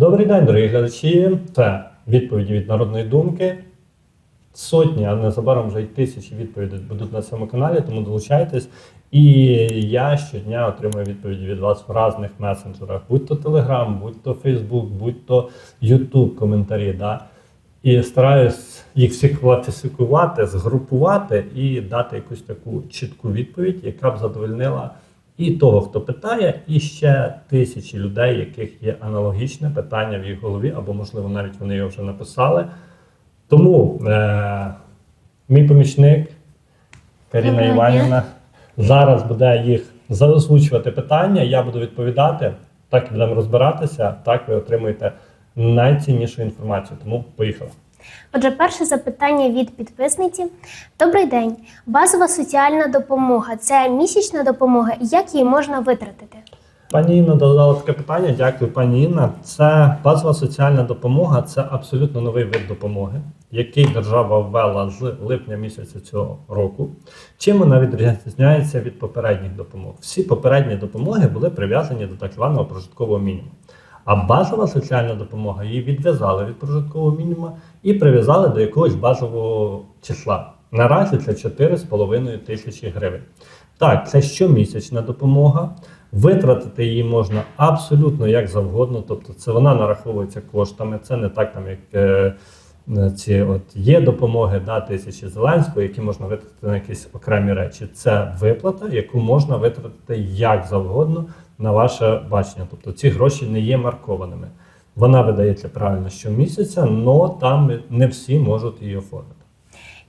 Добрий день, дорогі глядачі. Це відповіді від народної думки. Сотні, а незабаром вже й тисячі відповідей будуть на цьому каналі, тому долучайтесь. І я щодня отримую відповіді від вас в різних месенджерах, будь то Telegram, будь то Facebook, будь то YouTube коментарі. Да? І стараюсь їх всі класифікувати, згрупувати і дати якусь таку чітку відповідь, яка б задовольнила і того, хто питає, і ще тисячі людей, яких є аналогічне питання в їх голові, або, можливо, навіть вони його вже написали. Тому е- мій помічник Каріна Іванівна зараз буде їх заозвучувати питання. Я буду відповідати. Так і будемо розбиратися. Так ви отримуєте найціннішу інформацію. Тому поїхали. Отже, перше запитання від підписниці. Добрий день. Базова соціальна допомога це місячна допомога. і Як її можна витратити? Пані Інна додала таке питання. Дякую, пані Інна. Це базова соціальна допомога, це абсолютно новий вид допомоги, який держава ввела з липня місяця цього року. Чим вона відрізняється від попередніх допомог? Всі попередні допомоги були прив'язані до так званого прожиткового мінімуму. А базова соціальна допомога її відв'язали від прожиткового мінімуму і прив'язали до якогось базового числа. Наразі це 4,5 тисячі гривень. Так, це щомісячна допомога. Витратити її можна абсолютно як завгодно, тобто це вона нараховується коштами. Це не так, там як е, ці от є допомоги да, тисячі Зеленського, які можна витратити на якісь окремі речі. Це виплата, яку можна витратити як завгодно на ваше бачення. Тобто ці гроші не є маркованими. Вона видається правильно щомісяця, але там не всі можуть її оформити.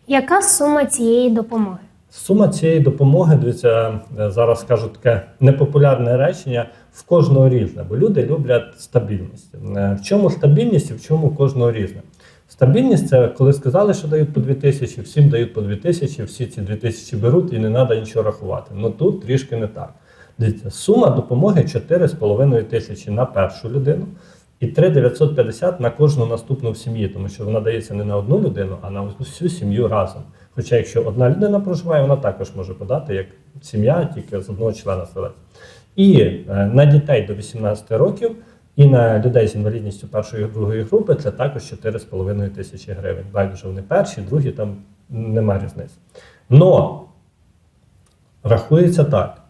Яка сума цієї допомоги? Сума цієї допомоги, дивіться, е, зараз скажу таке непопулярне речення в кожного різне, бо люди люблять стабільність. Е, В чому стабільність і в чому кожного різне? Стабільність це коли сказали, що дають по 2 тисячі, всім дають по 2 тисячі, всі ці 2 тисячі беруть і не треба нічого рахувати. Ну тут трішки не так. Дивіться, сума допомоги 4,5 тисячі на першу людину і 3,950 на кожну наступну в сім'ї, тому що вона дається не на одну людину, а на всю сім'ю разом. Хоча якщо одна людина проживає, вона також може подати як сім'я, тільки з одного члена селець. І е, на дітей до 18 років, і на людей з інвалідністю першої і другої групи це також 4,5 тисячі гривень. Байдуже вони перші, другі, там немає різниці. Но рахується так.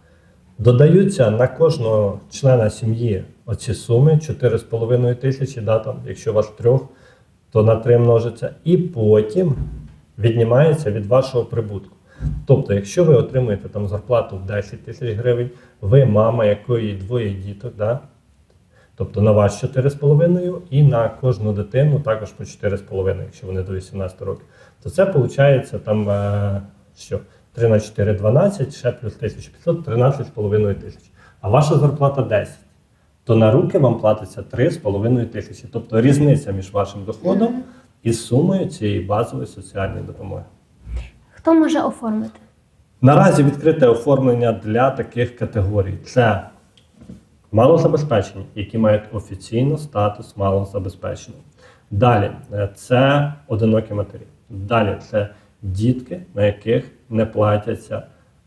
Додаються на кожного члена сім'ї оці суми 4,5 тисячі, да, там, якщо у вас трьох, то на 3 множиться, і потім віднімається від вашого прибутку. Тобто, якщо ви отримуєте там зарплату в 10 тисяч гривень, ви мама, якої двоє діток, да? Тобто на вас 4,5 і на кожну дитину також по 4,5, якщо вони до 18 років, то це виходить там е, що? 3 на 4 12, ще плюс 1500, 13,5 тисяч. А ваша зарплата 10. То на руки вам платиться 3,5 тисячі. Тобто різниця між вашим доходом і сумою цієї базової соціальної допомоги. Хто може оформити? Наразі відкрите оформлення для таких категорій: це малозабезпечені, які мають офіційно статус малозабезпеченого. Далі е, це одинокі матері. Далі це дітки, на яких не платяться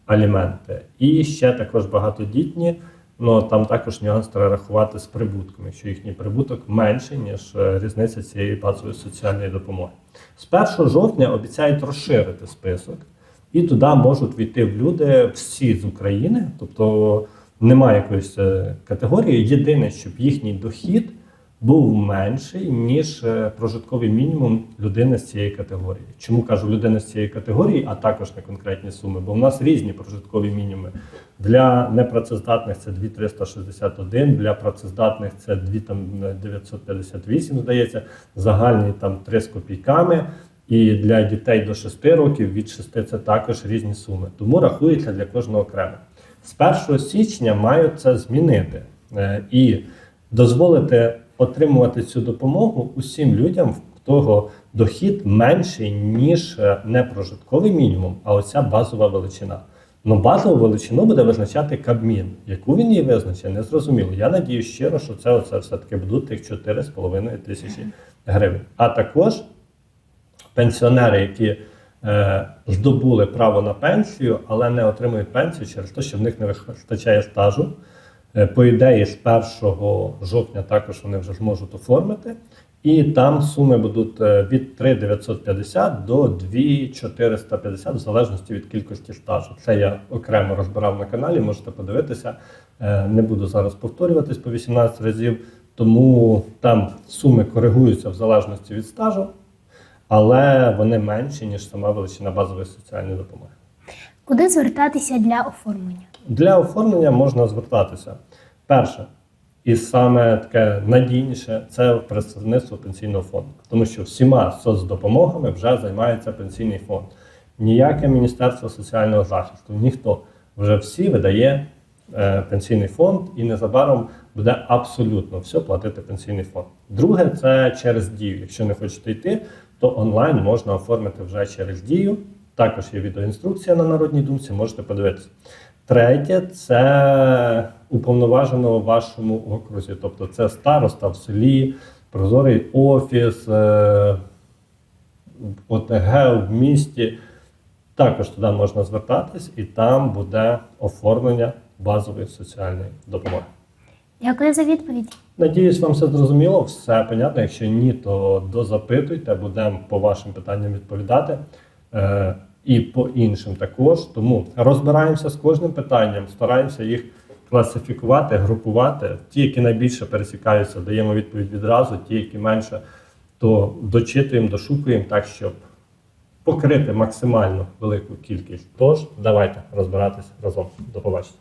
аліменти. І ще також багатодітні. Ну там також нюанс треба рахувати з прибутком, якщо їхній прибуток менший, ніж е, різниця цієї базової соціальної допомоги. З 1 жовтня обіцяють розширити список, і туди можуть війти люди всі з України, тобто немає якоїсь е, категорії. Єдине, щоб їхній дохід був менший, ніж е, прожитковий мінімум людини з цієї категорії. Чому кажу людини з цієї категорії, а також на конкретні суми? Бо в нас різні прожиткові мінімуми. Для непрацездатних це 2361, для працездатних це 2 там 958, здається, загальний там 3 з копійками. І для дітей до 6 років від 6 це також різні суми. Тому рахується для кожного окремо. З 1 січня мають це змінити е, і дозволити отримувати цю допомогу усім людям, в того дохід менший, ніж е, не прожитковий мінімум, а оця базова величина. Ну, базову величину буде визначати Кабмін. Яку він її визначить, не зрозуміло. Я надію щиро, що це оце все-таки будуть тих 4,5 тисячі гривень. А також пенсіонери, які здобули право на пенсію, але не отримують пенсію через те, що в них не вистачає стажу. Е, По ідеї, з 1 жовтня також вони вже зможуть оформити. І там суми будуть е, від 3,950 до 2,450 в залежності від кількості стажу. Це я окремо розбирав на каналі, можете подивитися. Е, Не буду зараз повторюватись по 18 разів, тому там суми коригуються в залежності від стажу, але вони менші, ніж сама величина базової соціальної допомоги. Куди звертатися для оформлення? Для оформлення можна звертатися. Перше, і саме таке надійніше це представництво пенсійного фонду, тому що всіма соцдопомогами вже займається пенсійний фонд. Ніяке Міністерство соціального захисту, ніхто вже всі видає е, пенсійний фонд і незабаром буде абсолютно все платити пенсійний фонд. Друге, це через дію. Якщо не хочете йти, то онлайн можна оформити вже через дію. Також є відеоінструкція на народній думці, можете подивитися. Третє це уповноваженого в вашому окрузі, тобто це староста в селі, прозорий офіс, е, ОТГ в місті. Також туди можна звертатись, і там буде оформлення базової соціальної допомоги. Дякую за відповідь. Надіюсь, вам все зрозуміло, все понятно. Якщо ні, то дозапитуйте, будемо по вашим питанням відповідати. Е, і по іншим також. Тому розбираємося з кожним питанням, стараємося їх класифікувати, групувати. Ті, які найбільше пересікаються, даємо відповідь відразу, ті, які менше, то дочитуємо, дошукуємо так, щоб покрити максимально велику кількість. Тож, давайте розбиратись разом. До побачення.